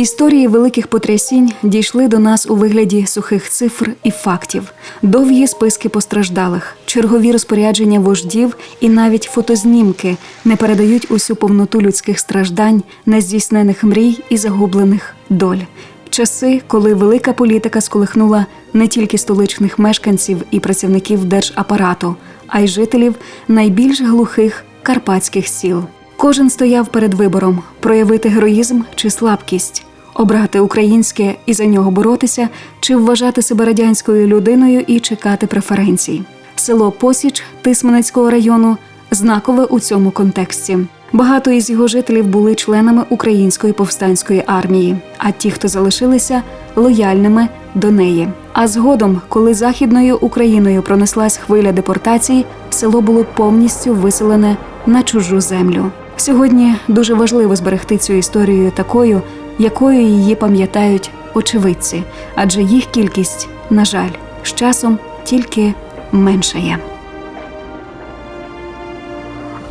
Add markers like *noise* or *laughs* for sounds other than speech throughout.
Історії великих потрясінь дійшли до нас у вигляді сухих цифр і фактів, довгі списки постраждалих, чергові розпорядження вождів і навіть фотознімки не передають усю повноту людських страждань, нездійснених мрій і загублених доль. Часи, коли велика політика сколихнула не тільки столичних мешканців і працівників держапарату, а й жителів найбільш глухих карпатських сіл. Кожен стояв перед вибором проявити героїзм чи слабкість, обрати українське і за нього боротися, чи вважати себе радянською людиною і чекати преференцій. Село Посіч Тисменецького району знакове у цьому контексті. Багато із його жителів були членами української повстанської армії, а ті, хто залишилися, лояльними до неї. А згодом, коли західною Україною пронеслась хвиля депортацій, село було повністю виселене на чужу землю. Сьогодні дуже важливо зберегти цю історію такою, якою її пам'ятають очевидці, адже їх кількість, на жаль, з часом тільки меншає.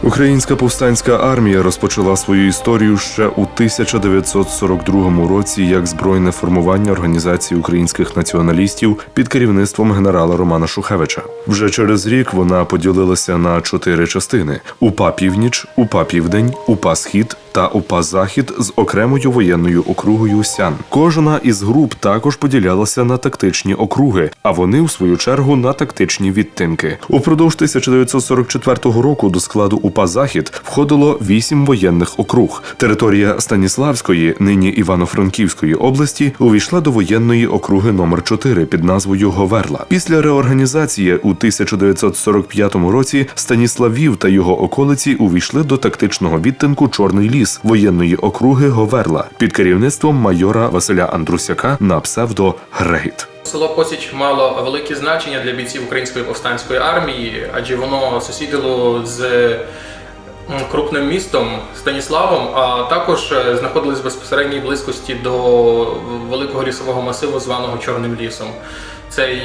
Українська повстанська армія розпочала свою історію ще у 1942 році як збройне формування організації українських націоналістів під керівництвом генерала Романа Шухевича. Вже через рік вона поділилася на чотири частини: УПА Північ, УПА Південь, УПА Схід та УПА Захід з окремою воєнною округою Сян. Кожна із груп також поділялася на тактичні округи, а вони, в свою чергу, на тактичні відтинки. Упродовж 1944 року до складу УПА Захід входило вісім воєнних округ. Територія Станіславської, нині Івано-Франківської області, увійшла до воєнної округи номер 4 під назвою Говерла. Після реорганізації у 1945 році Станіславів та його околиці увійшли до тактичного відтинку Чорний ліс воєнної округи Говерла під керівництвом майора Василя Андрусяка на псевдо Грейт. Село Посіч мало велике значення для бійців української повстанської армії, адже воно сусідило з крупним містом Станіславом, а також е, знаходилось в безпосередній близькості до великого лісового масиву, званого Чорним лісом. Цей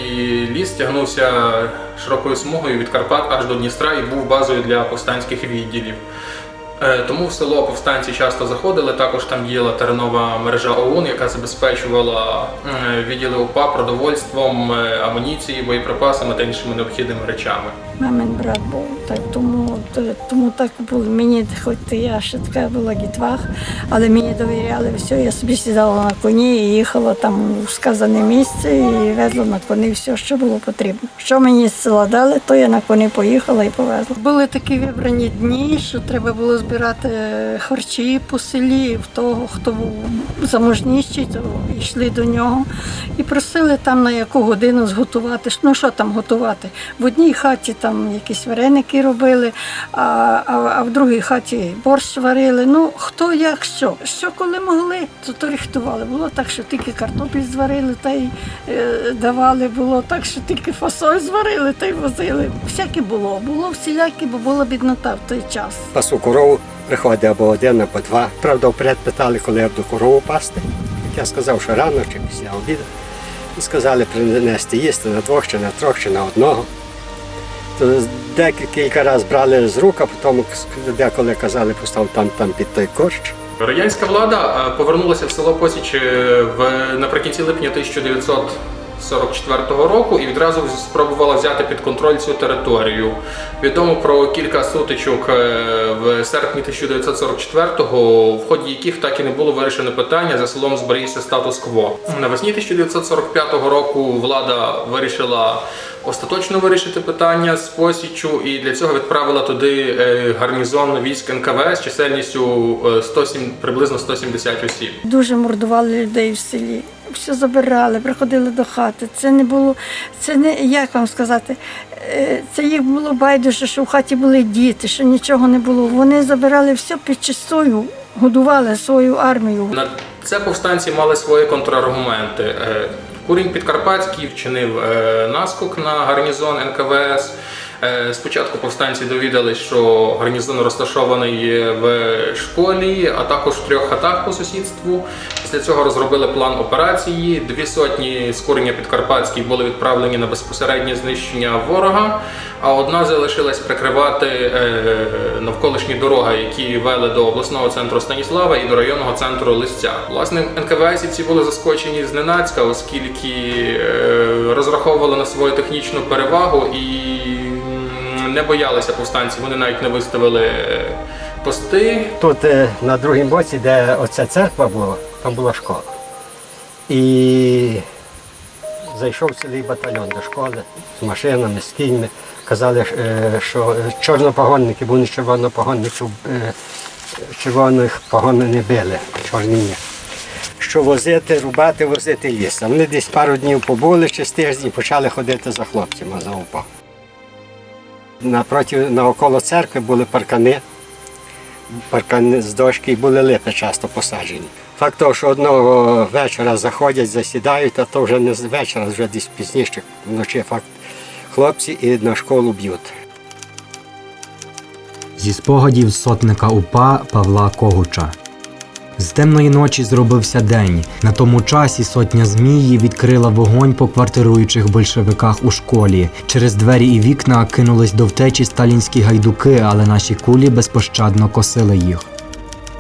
ліс тягнувся широкою смугою від Карпат аж до Дністра і був базою для повстанських відділів. Е, Тому в село повстанці часто заходили. Також там діяла теренова мережа ОУН, яка забезпечувала е, відділи УПА продовольством, е, амуніцією, боєприпасами та іншими необхідними речами. Мамин брат був, так тому, то- тому так було. Мені, хоч я ще така була дітвах, але мені довіряли все. Я собі сідала на коні і їхала там у сказане місце і везла на коні все, що було потрібно. Що мені з села дали, то я на коні поїхала і повезла. Були такі вибрані дні, що треба було збирати харчі по селі. В того, хто був заможніший, то йшли до нього і просили там на яку годину зготувати. Ну що там готувати? В одній хаті там якісь вареники робили, а, а, а в другій хаті борщ варили. Ну хто як що. Що коли могли, то то рихтували. Було так, що тільки картоплі зварили та й е, давали. Було так, що тільки фасоль зварили та й возили. Всяке було. Було всіляке, бо була біднота в той час. пасу корову, приходить або один, або два. Правда, вперед питали, коли я буду корову пасти. Я сказав, що рано чи після обіду. І сказали принести їсти на двох, чи на трьох, чи на одного. То декілька разів брали з рук, а потім деколи казали, постав там, там під той корч. Радянська влада е, повернулася в село Посіч е, в наприкінці липня 1944 року і відразу спробувала взяти під контроль цю територію. Відомо про кілька сутичок е, в серпні 1944-го, в ході яких так і не було вирішено питання, за селом зберігся статус-кво. Навесні 1945 року влада вирішила остаточно вирішити питання з Посіччю і для цього відправила туди е, гарнізон військ НКВС чисельністю е, 107, приблизно 170 осіб. Дуже мордували людей в селі. Все забирали, приходили до хати. Це не було, це не як вам сказати, е, це їх було байдуже, що в хаті були діти, що нічого не було. Вони забирали все під чистою, годували свою армію. На це повстанці мали свої контраргументи. Е, Курінь Підкарпатський вчинив е, наскок на гарнізон НКВС. Е, Спочатку повстанці довідались, що гарнізон розташований в школі, а також в трьох хатах по сусідству. Після цього розробили план операції. Дві сотні з курення Підкарпатський були відправлені на безпосереднє знищення ворога, а одна залишилась прикривати е, навколишні дороги, які вели до обласного центру Станіслава і до районного центру Лисця. Власне, НКВСівці були заскочені зненацька, оскільки е, розраховували на свою технічну перевагу і не боялися повстанців. Вони навіть не виставили е, пости. Тут е, на другому боці, де оця церква була, там була школа. І зайшов цілий батальйон до школи з машинами, з кіньми. Казали, е, що чорнопогонники, бо вони червонопогонників червоних погон не били, чорні ні. Що возити, рубати, возити ліс. А вони десь пару днів побули, чи з тиждень почали ходити за хлопцями за УПА. Напроти, навколо церкви були паркани, паркани з дошки і були липи часто посаджені. Факт того, що одного вечора заходять, засідають, а то вже не з вечора, вже десь пізніше, вночі факт. Хлопці і на школу б'ють. Зі спогадів сотника УПА Павла Когуча. З темної ночі зробився день. На тому часі сотня змії відкрила вогонь по квартируючих большевиках у школі. Через двері і вікна кинулись до втечі сталінські гайдуки, але наші кулі безпощадно косили їх.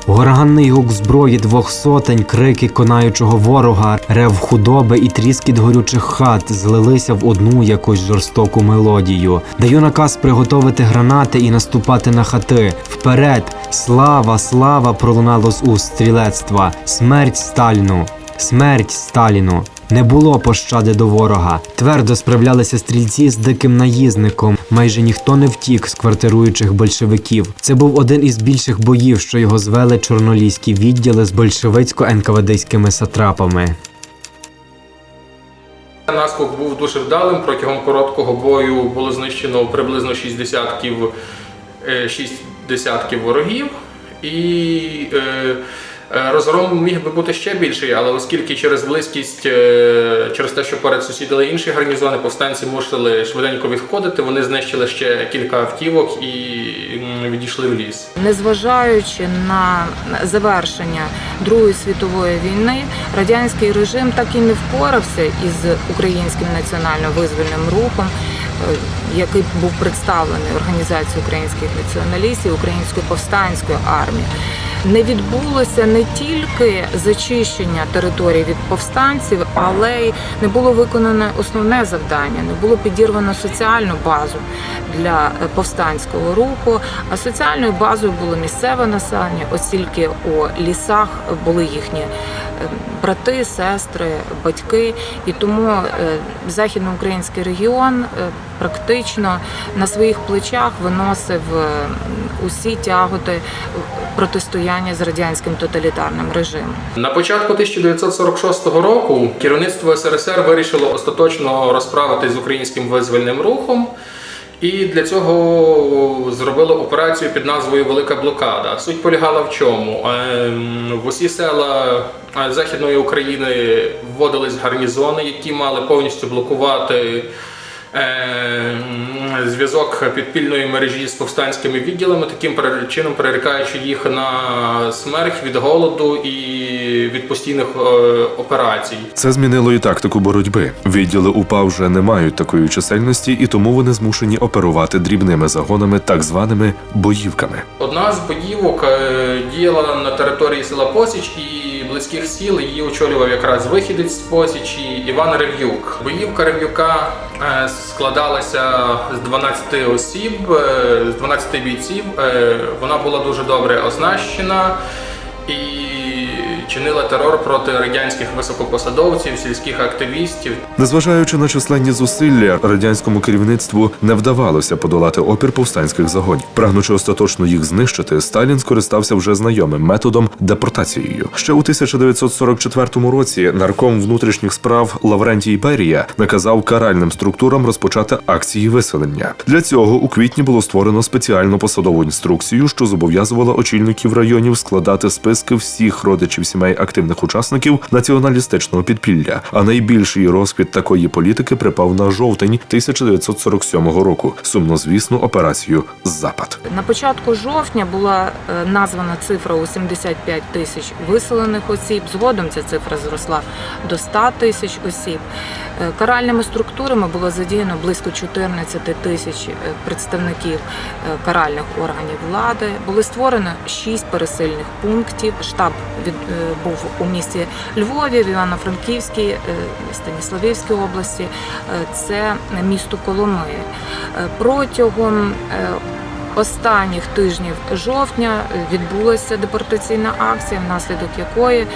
Горганний гук зброї двох сотень, крики конаючого ворога, рев худоби і тріскіт горючих хат злилися в одну якусь жорстоку мелодію. Даю наказ приготовити гранати і наступати на хати. Вперед! Слава, слава! пролунало з уст стрілецтва. Смерть Сталіну! Смерть Сталіну! Не було пощади до ворога. Твердо справлялися стрільці з диким наїзником. Майже ніхто не втік з квартируючих большевиків. Це був один із більших боїв, що його звели чорноліські відділи з большевицько-енкавадийськими сатрапами. Наскок був дуже вдалим. Протягом короткого бою було знищено приблизно 6 десятків, е, 6 десятків ворогів. І е, е, розгром міг би бути ще більший, але оскільки через близькість, е, через те, що поряд сусідили інші гарнізони, повстанці мусили швиденько відходити, вони знищили ще кілька автівок і відійшли в ліс. Незважаючи на завершення Другої світової війни, радянський режим так і не впорався із українським національно-визвольним рухом, е, який був представлений Організацією українських націоналістів, Українською повстанською армією. Не відбулося не тільки зачищення територій від повстанців, але й не було виконане основне завдання, не було підірвано соціальну базу для е, повстанського руху. А соціальною базою було місцеве населення, оскільки у лісах були їхні е, брати, сестри, батьки, і тому е, західноукраїнський регіон практично на своїх плечах виносив усі тяготи протистояння з радянським тоталітарним режимом. На початку 1946 року керівництво СРСР вирішило остаточно розправитись з українським визвольним рухом. І для цього зробило операцію під назвою Велика блокада. Суть полягала в чому? Ем, В усі села е, Західної України вводились гарнізони, які мали повністю блокувати зв'язок підпільної мережі з повстанськими відділами, таким чином перерікаючи їх на смерть від голоду і від постійних е, операцій. Це змінило і тактику боротьби. Відділи УПА вже не мають такої чисельності, і тому вони змушені оперувати дрібними загонами, так званими боївками. Одна з боївок е, діяла на території села Посіч і близьких сіл. Її очолював якраз вихідець з Посічі Іван Рев'юк. Боївка Рев'юка е, складалася з 12 осіб, е, з 12 бійців. Е, Вона була дуже добре оснащена і чинила терор проти радянських високопосадовців, сільських активістів. Незважаючи на численні зусилля, радянському керівництву не вдавалося подолати опір повстанських загонів. Прагнучи остаточно їх знищити, Сталін скористався вже знайомим методом депортацією. Ще у 1944 році нарком внутрішніх справ Лаврентій Берія наказав каральним структурам розпочати акції виселення. Для цього у квітні було створено спеціальну посадову інструкцію, що зобов'язувала очільників районів складати списки всіх родичів сімей активних учасників націоналістичного підпілля. А найбільший розквіт такої політики припав на жовтень 1947 року. Сумнозвісну операцію Запад. На початку жовтня була е, названа цифра у 75 тисяч виселених осіб. Згодом ця цифра зросла до 100 тисяч осіб. Е, Каральними структурами було задіяно близько 14 тисяч е, представників каральних органів влади. Були створено 6 пересильних пунктів. Штаб від, був у місті Львові, в Івано-Франківській, е, Станіславівській області. Е, Це місто Коломиї. Е, Протягом останніх тижнів жовтня відбулася депортаційна акція, внаслідок якої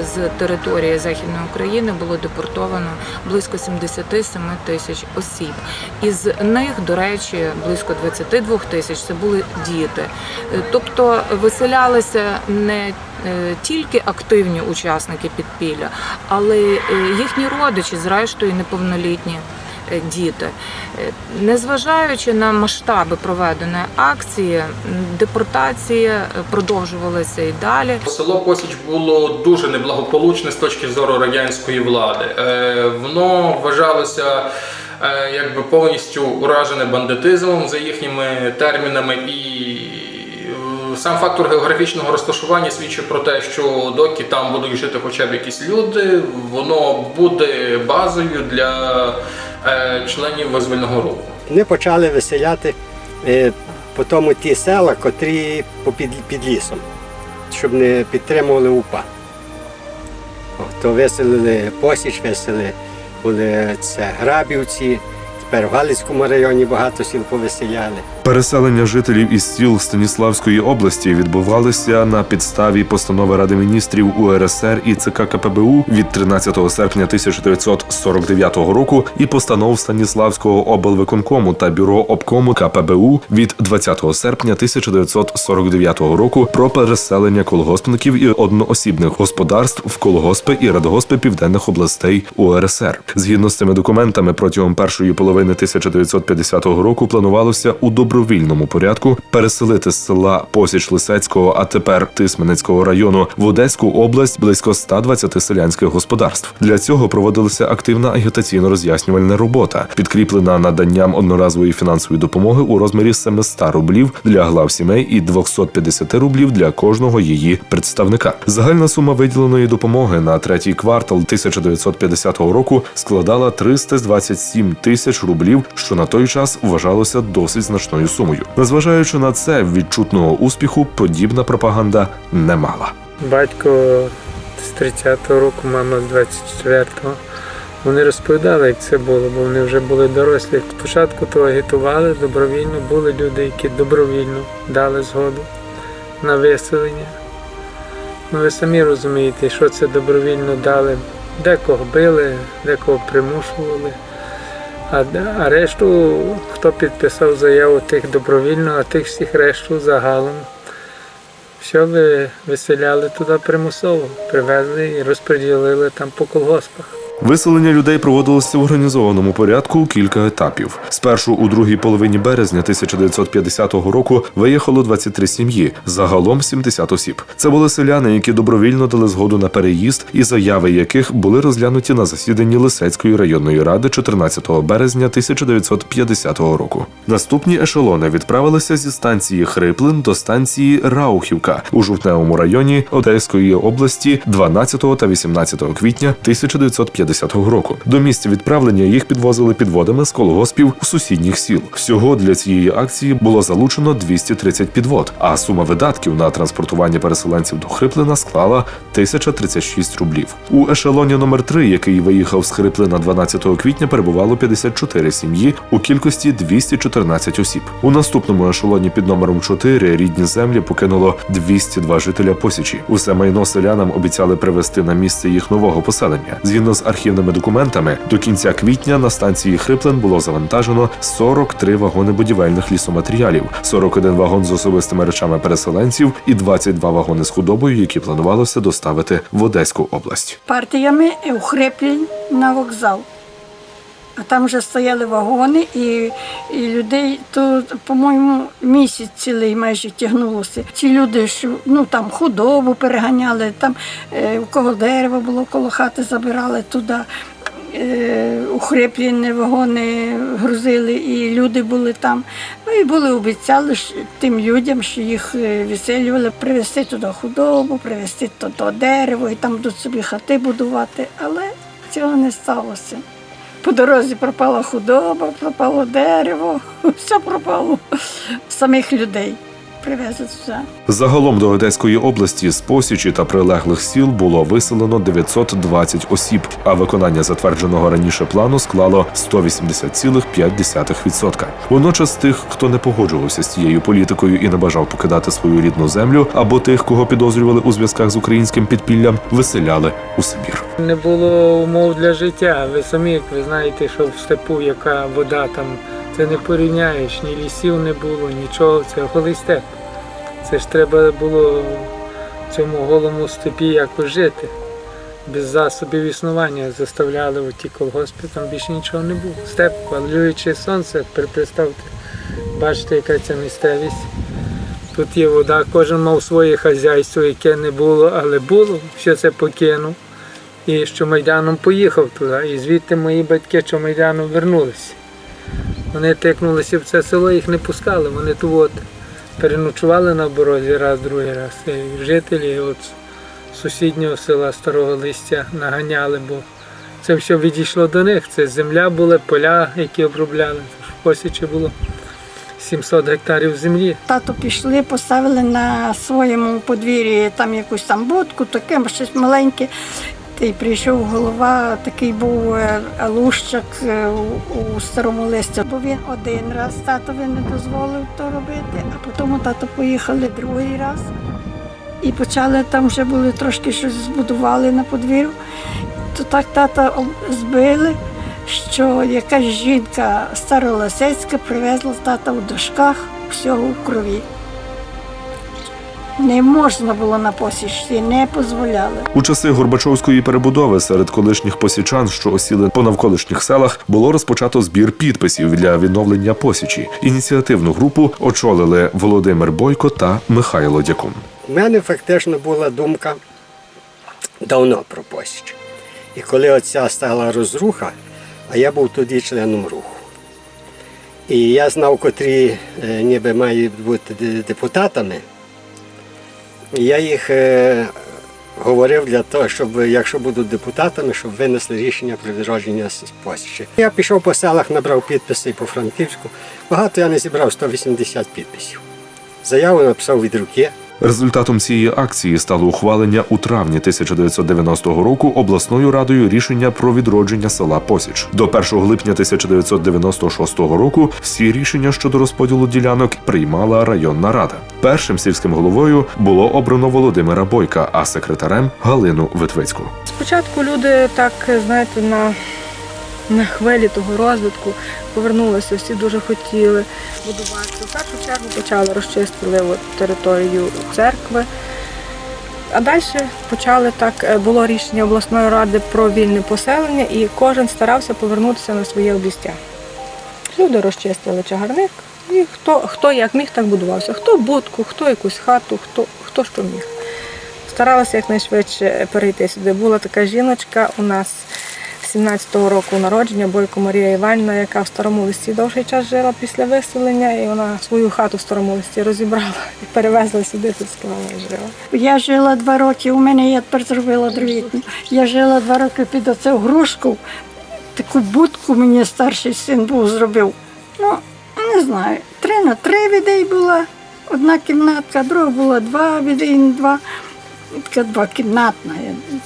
з території Західної України було депортовано близько 77 тисяч осіб. Із них, до речі, близько 22 тисяч це були діти. Тобто виселялися не тільки активні учасники підпілля, але е, їхні родичі, зрештою, неповнолітні е, діти. Е, Незважаючи на масштаби проведеної акції, депортації е, продовжувалися і далі. Село Косіч було дуже неблагополучне з точки зору радянської влади. Е, Воно вважалося е, якби повністю уражене бандитизмом за їхніми термінами і. Сам фактор географічного розташування свідчить про те, що доки там будуть жити хоча б якісь люди, воно буде базою для е, членів визвольного руху. Вони почали виселяти е, по тому ті села, котрі під лісом, щоб не підтримували УПА. То виселили Посіч, виселили були це Грабівці, тепер в Галицькому районі багато сіл повиселяли. Переселення жителів із сіл Станіславської області відбувалися на підставі постанови Ради міністрів УРСР і ЦК КПБУ від 13 серпня 1949 року і постанов Станіславського облвиконкому та бюро обкому КПБУ від 20 серпня 1949 року про переселення колгоспників і одноосібних господарств в колгоспи і радгоспи південних областей УРСР. Згідно з цими документами, протягом першої половини 1950 року планувалося у добровільному порядку переселити з села Посіч Лисецького, а тепер Тисменецького району в Одеську область близько 120 селянських господарств. Для цього проводилася активна агітаційно-роз'яснювальна робота, підкріплена наданням одноразової фінансової допомоги у розмірі 700 рублів для глав сімей і 250 рублів для кожного її представника. Загальна сума виділеної допомоги на третій квартал 1950 року складала 327 тисяч рублів, що на той час вважалося досить значною сумою. Незважаючи на це, відчутного успіху подібна пропаганда не мала. Батько з 30-го року, мама з 24-го. Вони розповідали, як це було, бо вони вже були дорослі. Спочатку то агітували добровільно, були люди, які добровільно дали згоду на виселення. Ну, ви самі розумієте, що це добровільно дали. Декого били, декого примушували. А, решту, хто підписав заяву, тих добровільно, а тих всіх решту загалом. Все ви виселяли туди примусово, привезли і розподілили там по колгоспах. Виселення людей проводилося в організованому порядку у кілька етапів. Спершу у другій половині березня 1950 року виїхало 23 сім'ї, загалом 70 осіб. Це були селяни, які добровільно дали згоду на переїзд, і заяви яких були розглянуті на засіданні Лисецької районної ради 14 березня 1950 року. Наступні ешелони відправилися зі станції Хриплин до станції Раухівка у жовтневому районі Одеської області 12 та 18 квітня 1950 року. До місця відправлення їх підвозили підводами з колгоспів у сусідніх сіл. Всього для цієї акції було залучено 230 підвод, а сума видатків на транспортування переселенців до Хриплина склала 1036 рублів. У ешелоні номер 3 який виїхав з Хриплина 12 квітня, перебувало 54 сім'ї у кількості 214 осіб. У наступному ешелоні під номером 4 рідні землі покинуло 202 жителя Посічі. Усе майно селянам обіцяли привезти на місце їх нового поселення. Згідно з архівними документами, до кінця квітня на станції Хриплен було завантажено 43 вагони будівельних лісоматеріалів, 41 вагон з особистими речами переселенців і 22 вагони з худобою, які планувалося доставити в Одеську область. Партіями у укріплень на вокзал. А там вже стояли вагони, і, і людей то, по-моєму, місяць цілий майже тягнулося. Ці люди, що ну там худобу переганяли, там е, у кого дерево було коло хати, забирали туди. Е, укріплені вагони грузили, і люди були там. Ну і були обіцяли тим людям, що їх е, відселювали, привезти туди худобу, привезти туди дерево, і там будуть собі хати будувати. Але цього не сталося. По дорозі пропала худоба, пропало дерево, *laughs* все пропало самих людей. Привезли все. Загалом до Одеської області з Посічі та прилеглих сіл було виселено 920 осіб, а виконання затвердженого раніше плану склало 180,5%. Водночас тих, хто не погоджувався з цією політикою і не бажав покидати свою рідну землю, або тих, кого підозрювали у зв'язках з українським підпіллям, виселяли у Сибір. Не було умов для життя. Ви самі, як ви знаєте, що в степу яка вода там, це не порівняєш, ні лісів не було, нічого, це голий степ. Це ж треба було в цьому голому степі якось жити. Без засобів існування заставляли в ті колгоспи, там більше нічого не було. Степ, палююче сонце, представте, бачите, яка ця місцевість. Тут є вода, кожен мав своє хазяйство, яке не було, але було, все це покинув. І що Майданом поїхав туди. І звідти мої батьки, що Майданом вернулися. Вони тикнулися в це село, їх не пускали. Вони тут от переночували на борозі раз, другий раз. І жителі от сусіднього села Старого Листя наганяли, бо це все відійшло до них. Це земля була, поля, які обробляли. В Посічі було 700 гектарів землі. Тато пішли, поставили на своєму подвір'ї там якусь там будку, таке щось маленьке. Та й прийшов голова, такий був е, лущак е, у, старому листі. Бо він один раз татові не дозволив то робити, а потім тато поїхали другий раз. І почали там вже були трошки щось збудували на подвір'ю. То так тата збили, що якась жінка старолосецька привезла тата у дошках всього в крові. Не можна було на посічці, не дозволяли. У часи Горбачовської перебудови серед колишніх посічан, що осіли по навколишніх селах, було розпочато збір підписів для відновлення посічі. Ініціативну групу очолили Володимир Бойко та Михайло Дякун. У мене фактично була думка давно про Посіч. І коли оця стала розруха, а я був тоді членом руху. І я знав, котрі е, ніби мають бути депутатами. Я їх е, говорив для того, щоб якщо будуть депутатами, щоб винесли рішення про відродження Посічі. Я пішов по селах, набрав підписи по Франківську. Багато я не зібрав 180 підписів. Заяву написав від руки. Результатом цієї акції стало ухвалення у травні 1990 року обласною радою рішення про відродження села Посіч. До 1 липня 1996 року всі рішення щодо розподілу ділянок приймала районна рада. Першим сільським головою було обрано Володимира Бойка, а секретарем Галину Витвицьку. Спочатку люди так, знаєте, на, на хвилі того розвитку повернулися, всі дуже хотіли будуватися. В першу чергу почали розчистили от, територію церкви. А далі почали так, е, було рішення обласної ради про вільне поселення, і кожен старався повернутися на своє обістя. Люди розчистили чагарник, і хто, хто як міг, так будувався. Хто будку, хто якусь хату, хто, хто що міг старалася якнайшвидше перейти сюди. Була така жіночка у нас 17-го року народження, Бойко Марія Іванівна, яка в старому листі довгий час жила після виселення, і вона свою хату в старому листі розібрала *laughs* і перевезла сюди, тут сказала, жила. Я жила два роки, у мене я тепер зробила дровітню. Я жила два роки під оцю грушку. Таку будку мені старший син був зробив. Ну, не знаю, три на три відей була. Одна кімнатка, друга була два відей два. Така двокімнатна.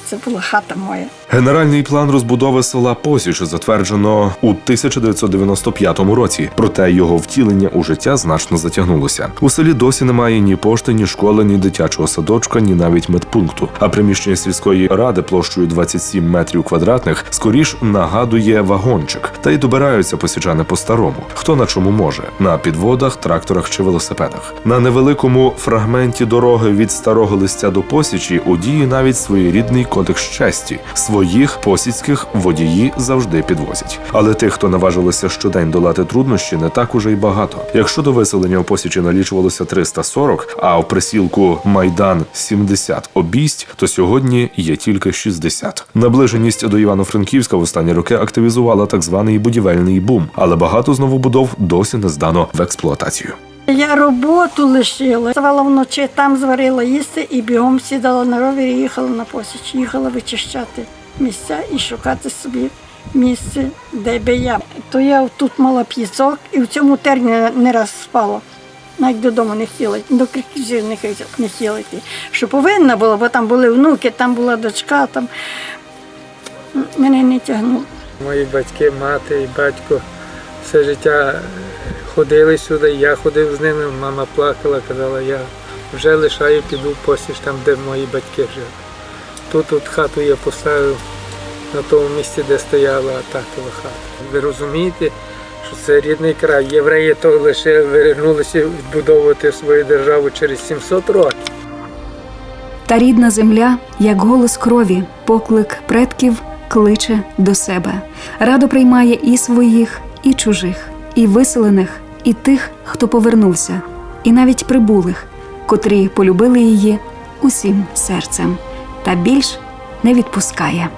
Це була хата моя. Генеральний план розбудови села Посіч затверджено у 1995 році, проте його втілення у життя значно затягнулося. У селі досі немає ні пошти, ні школи, ні дитячого садочка, ні навіть медпункту. А приміщення сільської ради площею 27 метрів квадратних скоріш нагадує вагончик, та й добираються посічани по-старому. Хто на чому може на підводах, тракторах чи велосипедах. На невеликому фрагменті дороги від старого листя до посічі у дії навіть своєрідний кодекс честі. Своїх посідських водії завжди підвозять. Але тих, хто наважилися щодень долати труднощі, не так уже й багато. Якщо до виселення у посічі налічувалося 340, а в присілку Майдан 70 обійсть, то сьогодні є тільки 60. Наближеність до Івано-Франківська в останні роки активізувала так званий будівельний бум, але багато з новобудов досі не здано в експлуатацію. Я роботу лишила. Ставала вночі, там зварила їсти і бігом сідала на ровері їхала на посіч. Їхала вичищати місця і шукати собі місце, де би я. То я тут мала п'єцок і в цьому терні не раз спала. Навіть додому не хотіла, до криків не хотіла- йти. Що повинна була, бо там були внуки, там була дочка, там мене не тягнуло. Мої батьки, мати і батько все життя ходили сюди, я ходив з ними, мама плакала, казала, я вже лишаю, піду в там, де мої батьки жили. Тут от хату я поставив на тому місці, де стояла татова хата. Ви розумієте, що це рідний край. Євреї то лише вернулися відбудовувати свою державу через 700 років. Та рідна земля, як голос крові, поклик предків кличе до себе. Радо приймає і своїх, і чужих, і виселених, і тих, хто повернувся, і навіть прибулих, котрі полюбили її усім серцем, та більш не відпускає.